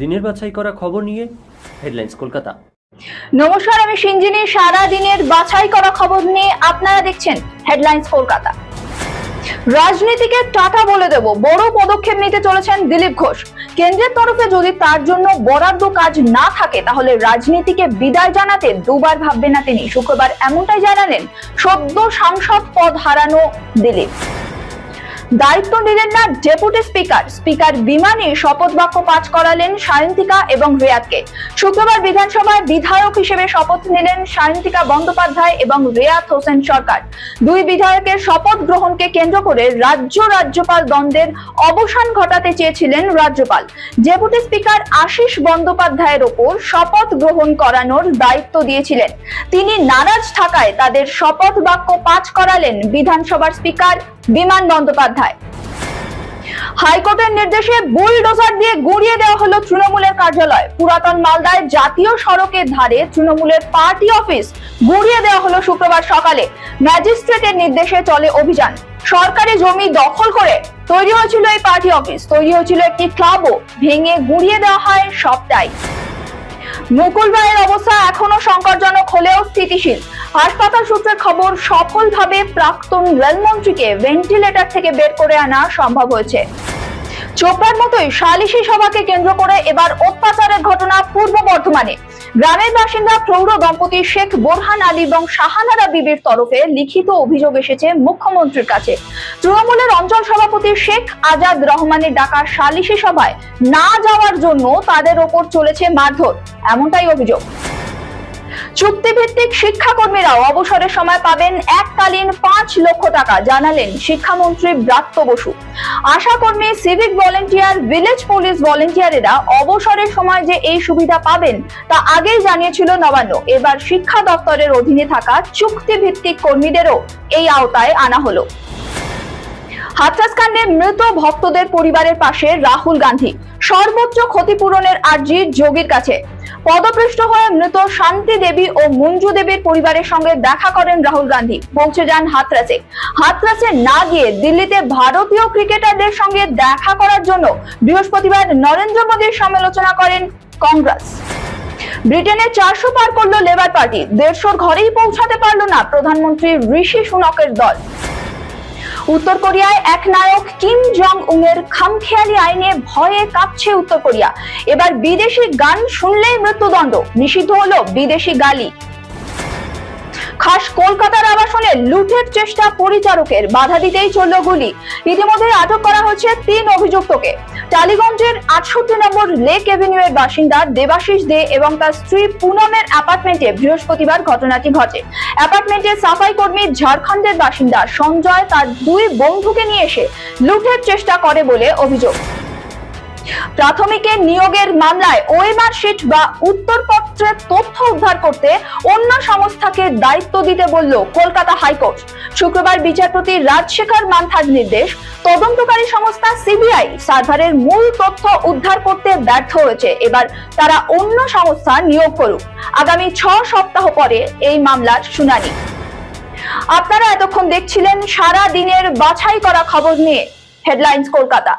দিনের বাছাই করা খবর নিয়ে হেডলাইন্স কলকাতা। নমস্কার, আমি সিঞ্জিনী সারা দিনের বাছাই করা খবর নিয়ে আপনারা দেখছেন হেডলাইন্স কলকাতা। রাজনীতিকে টাটা বলে দেব, বড় পদক্ষেপ নিতে চলেছেন দিলীপ ঘোষ। কেন্দ্রের তরফে যদি তার জন্য বরাদ্দ কাজ না থাকে, তাহলে রাজনীতিকে বিদায় জানাতে দুবার ভাববেন না তিনি। শুক্রবার এমনটাই জানালেন সদ্য সাংসদ পদ হারানো দিলীপ। দায়িত্ব নিলেন না ডেপুটি স্পিকার। স্পিকার বিমানে শপথ বাক্য পাঠ করালেন সায়ন্তিকা এবং রিয়াদকে শুক্রবার বিধানসভায় বিধায়ক হিসেবে শপথ নিলেন সায়ন্তিকা বন্দ্যোপাধ্যায় এবং রিয়াদ হোসেন সরকার। দুই বিধায়কের শপথ গ্রহণকে কেন্দ্র করে রাজ্য রাজ্যপাল দ্বন্দ্বের অবসান ঘটাতে চেয়েছিলেন রাজ্যপাল। ডেপুটি স্পিকার আশিস বন্দ্যোপাধ্যায়ের ওপর শপথ গ্রহণ করানোর দায়িত্ব দিয়েছিলেন। তিনি নারাজ থাকায় তাদের শপথ বাক্য পাঠ করালেন বিধানসভার স্পিকার বিমান বন্দ্যোপাধ্যায়। হাইকোর্টের নির্দেশে বুলডোজার দিয়ে গুঁড়িয়ে দেওয়া হলো তৃণমূলের কার্যালয়। পুরাতন মালদায় জাতীয় সড়কের ধারে তৃণমূলের পার্টি অফিস গুঁড়িয়ে দেওয়া হলো শুক্রবার সকালে। ম্যাজিস্ট্রেটের নির্দেশে চলে অভিযান। সরকারি জমি দখল করে তৈরি হয়েছিল এই পার্টি অফিস। তৈরি হয়েছিল একটি ক্লাবও। ভেঙে গুঁড়িয়ে দেওয়া হয় সবটাই। মুকুল রায়ের অবস্থা এখনও স্থিতিশীল। হাসপাতাল সূত্রের খবর, সফলভাবে প্রাক্তন রেলমন্ত্রীকে ভেন্টিলেটর থেকে বের করে আনা সম্ভব হয়েছে। চোপড়ার মতোই সালিশি সভাকে কেন্দ্র করে এবার অত্যাচারের ঘটনা পূর্ব বর্ধমানে। গ্রামের বাসিন্দা প্রৌঢ় দম্পতি শেখ বোরহান আলী এবং শাহানারা বিবির তরফে লিখিত অভিযোগ এসেছে মুখ্যমন্ত্রীর কাছে। তৃণমূলের অঞ্চল সভাপতি শেখ আজাদ রহমানের ডাকা সালিশি সভায় না যাওয়ার জন্য তাদের ওপর চলেছে মারধর। এমনটাই অভিযোগ। চুক্তিভিত্তিক শিক্ষাকর্মীরাও অবসরের সময় পাবেন এককালীন পাঁচ লক্ষ টাকা, জানালেন শিক্ষামন্ত্রী ব্রাত্য বসু। আশাকর্মী সিভিক ভলেন্টিয়ার, ভিলেজ পুলিশ ভলেন্টিয়ারেরা অবসরের সময় যে এই সুবিধা পাবেন তা আগেই জানিয়েছিল নবান্ন। এবার শিক্ষা দপ্তরের অধীনে থাকা চুক্তিভিত্তিক কর্মীদেরও এই আওতায় আনা হলো। হাথরাস কাণ্ডে মৃত ভক্তদের পরিবারের পাশে রাহুল গান্ধী। সর্বোচ্চ ক্ষতিপূরণের আর্জি যোগীর কাছে। পদপৃষ্ট হয়ে মৃত শান্তি দেবী ও মঞ্জু দেবীর পরিবারের সঙ্গে দেখা করেন রাহুল গান্ধী। পৌঁছে যান হাতরাসে। হাতরাসে না গিয়ে দিল্লিতে ভারতীয় ক্রিকেটারদের সঙ্গে দেখা করার জন্য বৃহস্পতিবার নরেন্দ্র মোদীর সমালোচনা করেন কংগ্রেস। ব্রিটেনে চারশো পার করল লেবার পার্টি। দেড়শোর ঘরেই পৌঁছাতে পারল না প্রধানমন্ত্রী ঋষি সুনকের দল। উত্তর কোরিয়ায় এক নায়ক কিম জং উংয়ের খামখেয়ালি আইনে ভয়ে কাঁপছে উত্তর কোরিয়া। এবার বিদেশি গান শুনলেই মৃত্যুদণ্ড। নিষিদ্ধ হলো বিদেশি গালি। খাস কলকাতার আবাসনে লুটের চেষ্টা পরিচারকের, বাধা দিতেই চলল গুলি। ইতিমধ্যে আটক করা হয়েছে তিন অভিযুক্তকে। টালিগঞ্জের আটষট্টি নম্বর লেক এভিনিউ এর বাসিন্দা দেবাশিস দে এবং তার স্ত্রী পুনমের অ্যাপার্টমেন্টে বৃহস্পতিবার ঘটনাটি ঘটে। অ্যাপার্টমেন্টের সাফাই কর্মী ঝাড়খণ্ডের বাসিন্দা সঞ্জয় তার দুই বন্ধুকে নিয়ে এসে লুটের চেষ্টা করে বলে অভিযোগ। প্রাথমিকের নিয়োগের মামলায় ওয়েমার শিট বা উত্তরপত্রের তথ্য উদ্ধার করতে অন্য সংস্থাকে দায়িত্ব দিতে বলল কলকাতা হাইকোর্ট। শুক্রবার বিচারপতি রাজশেখর মান্থার নির্দেশ, তদন্তকারী সংস্থা সিবিআই সার্ভারের মূল তথ্য উদ্ধার করতে ব্যর্থ হয়েছে। এবার তারা অন্য সংস্থা নিয়োগ করুক। আগামী ছ সপ্তাহ পরে এই মামলার শুনানি। আপনারা এতক্ষণ দেখছিলেন সারা দিনের বাছাই করা খবর নিয়ে। হেডলাইন্স কলকাতা।